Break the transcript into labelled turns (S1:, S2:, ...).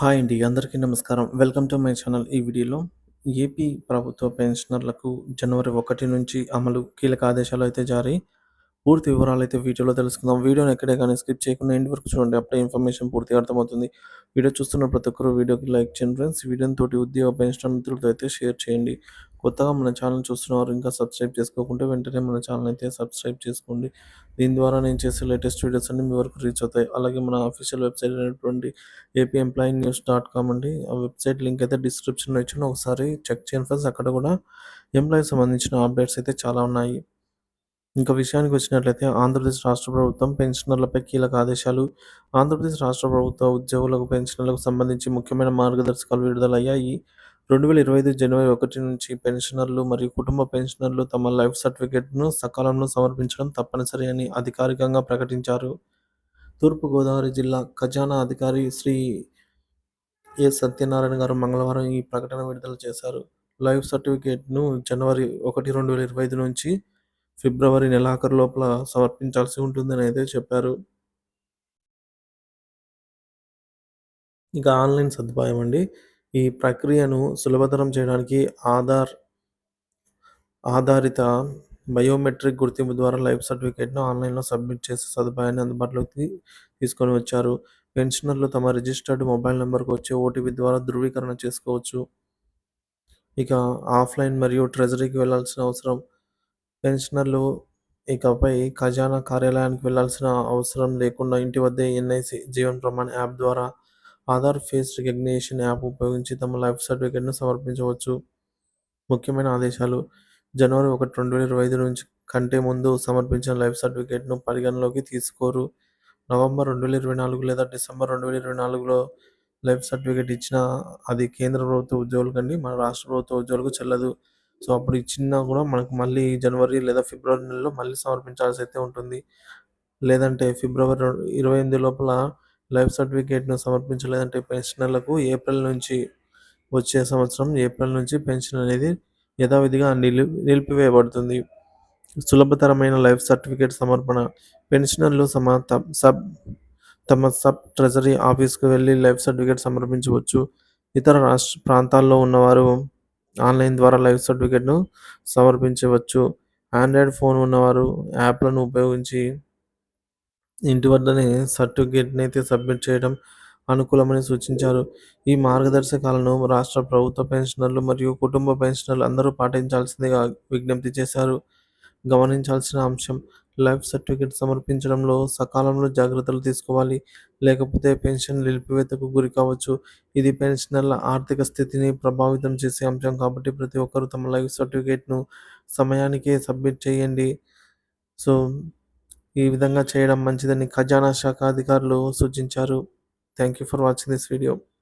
S1: Hi అండి. అందరికీ నమస్కారం. Welcome to my channel. ఈ వీడియోలో ఏపీ ప్రభుత్వ పెన్షనర్లకు జనవరి ఒకటి నుంచి అమలు కీలక ఆదేశాలు అయితే జారీ. పూర్తి వివరాలు అయితే వీడియోలో తెలుసుకుందాం. వీడియోని ఎక్కడే కానీ స్కిప్ చేయకుండా ఎండ్ వరకు చూడండి. అప్పుడే ఇన్ఫర్మేషన్ పూర్తిగా అర్థమవుతుంది. వీడియో చూస్తున్న ప్రతి ఒక్కరు వీడియోకి లైక్ చేయండి ఫ్రెండ్స్. వీడియోని తోటి ఉద్యోగ పెన్షనర్ మిత్రులతో అయితే షేర్ చేయండి. కొత్తగా మన ఛానల్ చూస్తున్నవారు ఇంకా సబ్స్క్రైబ్ చేసుకోకుంటే వెంటనే మన ఛానల్ అయితే సబ్స్క్రైబ్ చేసుకోండి. దీని ద్వారా నేను చేసే లేటెస్ట్ వీడియోస్ అన్ని మీ వరకు రీచ్ అవుతాయి. అలాగే మన అఫీషియల్ వెబ్‌సైట్ అయినటువంటి AP employee news dot com అండి. ఆ వెబ్‌సైట్ లింక్ అయితే డిస్క్రిప్షన్‌లో ఇచ్చిన ఒకసారి చెక్ చేయండి ఫ్రెండ్స్. అక్కడ కూడా ఎంప్లాయీకి సంబంధించిన అప్డేట్స్ అయితే చాలా ఉన్నాయి. ఇంకా విషయానికి వచ్చినట్లయితే ఆంధ్రప్రదేశ్ రాష్ట్ర ప్రభుత్వం పెన్షనర్లపై కీలక ఆదేశాలు. ఆంధ్రప్రదేశ్ రాష్ట్ర ప్రభుత్వ ఉద్యోగులకు, పెన్షనర్లకు సంబంధించి ముఖ్యమైన మార్గదర్శకాలు విడుదలయ్యాయి. 2025 జనవరి ఒకటి నుంచి పెన్షనర్లు మరియు కుటుంబ పెన్షనర్లు తమ లైఫ్ సర్టిఫికేట్‌ను సకాలంలో సమర్పించడం తప్పనిసరి అని అధికారికంగా ప్రకటించారు. తూర్పుగోదావరి జిల్లా ఖజానా అధికారి శ్రీ ఏ సత్యనారాయణ గారు మంగళవారం ఈ ప్రకటన విడుదల చేశారు. లైఫ్ సర్టిఫికేట్‌ను జనవరి 1, 2025 నుంచి ఫిబ్రవరి నెలాఖరు లోపల సమర్పించాల్సి ఉంటుందని అయితే చెప్పారు. ఇక ఆన్‌లైన్ సదుపాయం అండి. ఈ ప్రక్రియను సులభతరం చేయడానికి ఆధార్ ఆధారిత బయోమెట్రిక్ గుర్తింపు ద్వారా లైఫ్ సర్టిఫికేట్‌ను ఆన్‌లైన్‌లో సబ్మిట్ చేసే సదుపాయాన్ని అందుబాటులోకి తీసుకొని వచ్చారు. పెన్షనర్లు తమ రిజిస్టర్డ్ మొబైల్ నెంబర్కు వచ్చే ఓటీపీ ద్వారా ధృవీకరణ చేసుకోవచ్చు. ఇక ఆఫ్‌లైన్ మరియు ట్రెజరీకి వెళ్ళాల్సిన అవసరం పెన్షనర్లు ఇకపై ఖజానా కార్యాలయానికి వెళ్ళాల్సిన అవసరం లేకుండా ఇంటి వద్దే ఎన్ఐసి జీవన్ ప్రమాణ్ యాప్ ద్వారా ఆధార్ ఫేస్ రికగ్నిషన్ యాప్ ఉపయోగించి తమ లైఫ్ సర్టిఫికేట్‌ను సమర్పించవచ్చు. ముఖ్యమైన ఆదేశాలు జనవరి 1, 2025 నుంచి కంటే ముందు సమర్పించిన లైఫ్ సర్టిఫికేట్‌ను పరిగణనలోకి తీసుకోరు. నవంబర్ 2024 లేదా డిసెంబర్ 2024లో లైఫ్ సర్టిఫికేట్ ఇచ్చిన అది కేంద్ర ప్రభుత్వ ఉద్యోగులకండి. మన రాష్ట్ర ప్రభుత్వ ఉద్యోగులకు చెల్లదు. సో, అప్పుడు ఇచ్చినా కూడా మనకు మళ్ళీ జనవరి లేదా ఫిబ్రవరి నెలలో మళ్ళీ సమర్పించాల్సి అయితే ఉంటుంది. లేదంటే ఫిబ్రవరి ఇరవై ఎనిమిది లోపల లైఫ్ సర్టిఫికేట్‌ను సమర్పించలేదంటే పెన్షనర్లకు ఏప్రిల్ నుంచి వచ్చే సంవత్సరం ఏప్రిల్ నుంచి పెన్షన్ అనేది యథావిధిగా నిలిపి నిలిపివేయబడుతుంది. సులభతరమైన లైఫ్ సర్టిఫికేట్ సమర్పణ పెన్షనర్లు సమ త సబ్ తమ సబ్ ట్రెజరీ ఆఫీస్‌కు వెళ్ళి లైఫ్ సర్టిఫికేట్ సమర్పించవచ్చు. ఇతర రాష్ట్ర ప్రాంతాల్లో ఉన్నవారు ఆన్‌లైన్ ద్వారా లైఫ్ సర్టిఫికేట్‌ను సమర్పించవచ్చు. ఆండ్రాయిడ్ ఫోన్ ఉన్నవారు యాప్‌లను ఉపయోగించి ఇంటి వద్దనే సర్టిఫికేట్ని అయితే సబ్మిట్ చేయడం అనుకూలమని సూచించారు. ఈ మార్గదర్శకాలను రాష్ట్ర ప్రభుత్వ పెన్షనర్లు మరియు కుటుంబ పెన్షనర్లు అందరూ పాటించాల్సిందిగా విజ్ఞప్తి చేశారు. గమనించాల్సిన అంశం లైఫ్ సర్టిఫికేట్ సమర్పించడంలో సకాలంలో జాగ్రత్తలు తీసుకోవాలి. లేకపోతే పెన్షన్ నిలిపివేతకు గురి కావచ్చు ఇది పెన్షనర్ల ఆర్థిక స్థితిని ప్రభావితం చేసే అంశం కాబట్టి ప్రతి ఒక్కరూ తమ లైఫ్ సర్టిఫికేట్‌ను సమయానికే సబ్మిట్ చేయండి. సో, ఈ విధంగా చేయడం మంచిదని ఖజానా శాఖ అధికారులు సూచించారు. Thank you for watching this video.